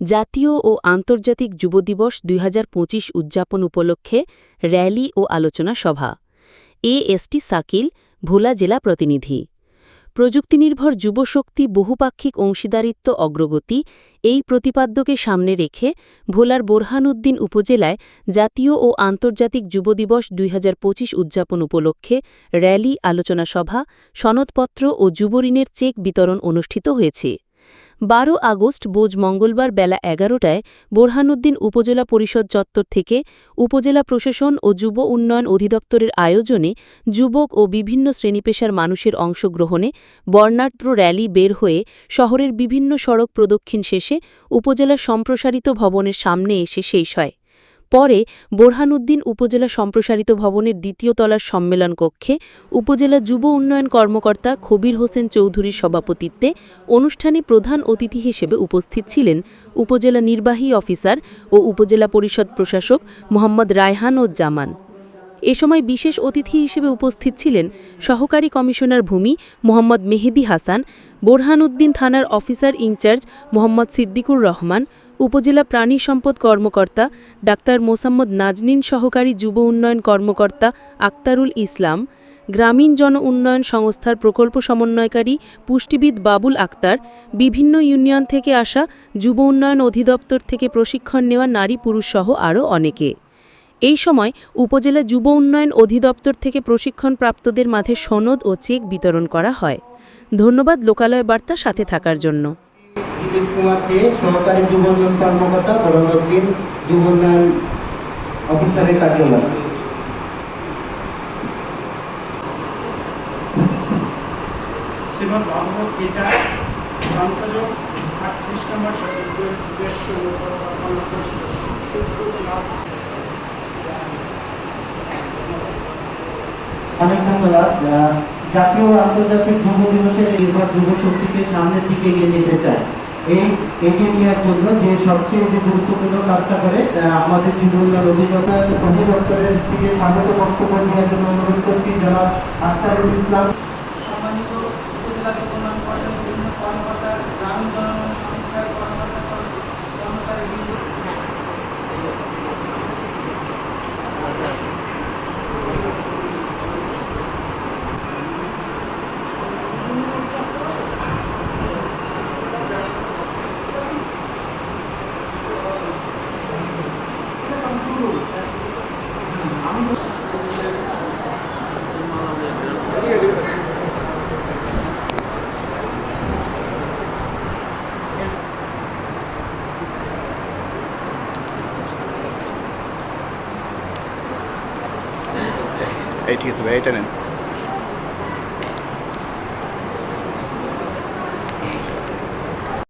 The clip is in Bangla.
জাতীয় ও আন্তর্জাতিক যুব দিবস দুই হাজার পঁচিশ উদযাপন উপলক্ষে র্যালি ও আলোচনা সভা। এ এএসটি সাকিল, ভোলা জেলা প্রতিনিধি। প্রযুক্তিনির্ভর যুবশক্তি বহুপাক্ষিক অংশীদারিত্ব অগ্রগতি এই প্রতিপাদ্যকে সামনে রেখে ভোলার বোরহানউদ্দিন উপজেলায় জাতীয় ও আন্তর্জাতিক যুব দিবস দুই হাজার পঁচিশ উদযাপন উপলক্ষে র্যালি, আলোচনা সভা, সনদপত্র ও যুবঋণের চেক বিতরণ অনুষ্ঠিত হয়েছে। বারো আগস্ট বোজ মঙ্গলবার বেলা এগারোটায় বোরহানুদ্দিন উপজেলা পরিষদ চত্বর থেকে উপজেলা প্রশাসন ও যুব উন্নয়ন অধিদপ্তরের আয়োজনে যুবক ও বিভিন্ন শ্রেণীপেশার মানুষের অংশগ্রহণে বর্ণাঢ্য র্যালি বের হয়ে শহরের বিভিন্ন সড়ক প্রদক্ষিণ শেষে উপজেলা সম্প্রসারিত ভবনের সামনে এসে শেষ হয়। পরে বোরহানউদ্দিন উপজেলা সম্প্রসারিত ভবনের দ্বিতীয় তলার সম্মেলন কক্ষে উপজেলা যুব উন্নয়ন কর্মকর্তা খবির হোসেন চৌধুরীর সভাপতিত্বে অনুষ্ঠানে প্রধান অতিথি হিসেবে উপস্থিত ছিলেন উপজেলা নির্বাহী অফিসার ও উপজেলা পরিষদ প্রশাসক মোহাম্মদ রায়হানউজ্জামান এ সময় বিশেষ অতিথি হিসেবে উপস্থিত ছিলেন সহকারী কমিশনার ভূমি মোহাম্মদ মেহেদি হাসান বোরহানউদ্দিন থানার officer in charge Mohammad Siddiqur Rahman, upazila প্রাণী সম্পদ কর্মকর্তা ডাক্তার মোসাম্মদ নাজনীন সহকারী যুব উন্নয়ন কর্মকর্তা আক্তারুল ইসলাম, গ্রামীণ জন উন্নয়ন সংস্থার প্রকল্প সমন্বয়কারী পুষ্টিবিদ বাবুল আক্তার, বিভিন্ন ইউনিয়ন থেকে আসা যুব উন্নয়ন অধিদপ্তর থেকে প্রশিক্ষণ নেওয়া নারী পুরুষসহ আরও অনেকে। এই সময় উপজেলা যুব উন্নয়ন অধিদপ্তর থেকে প্রশিক্ষণপ্রাপ্তদের মাঝে সনদ ও চেক বিতরণ করা হয়। ধন্যবাদ লোকালয় বার্তা সাথে থাকার জন্য। দিলীপ কুমারকে সহকারী যুব উন্নয়ন কর্মকর্তা বরণদ্দিন যুব উন্নয়ন অফিসারের কার্যালয়। শ্রীমদ ভগবত গীতা সংযোগ আটত্রিশ নম্বর নিজস্ব অনেক ধন্যবাদ। জাতীয় আন্তর্জাতিক যুব দিবসের নির্ভর যুব শক্তিকে সামনের দিকে এগিয়ে নিতে চায় এই এগিয়ে নেওয়ার জন্য যে সবচেয়ে যে গুরুত্বপূর্ণ কাজটা করে আমাদের উন্নয়ন অধিদপ্তর অধিদপ্তরের থেকে স্বাগত বক্তব্য নেওয়ার জন্য অনুরোধ করছি জনাব আখতারুল ইসলাম। সম্মানিত উপজেলা কর্মকর্তা গ্রামীণ জনগণ সংস্থার কর্মকর্তা কর্মচারী বৃন্দ এই ঠিক আছে ভাই এটা নেন।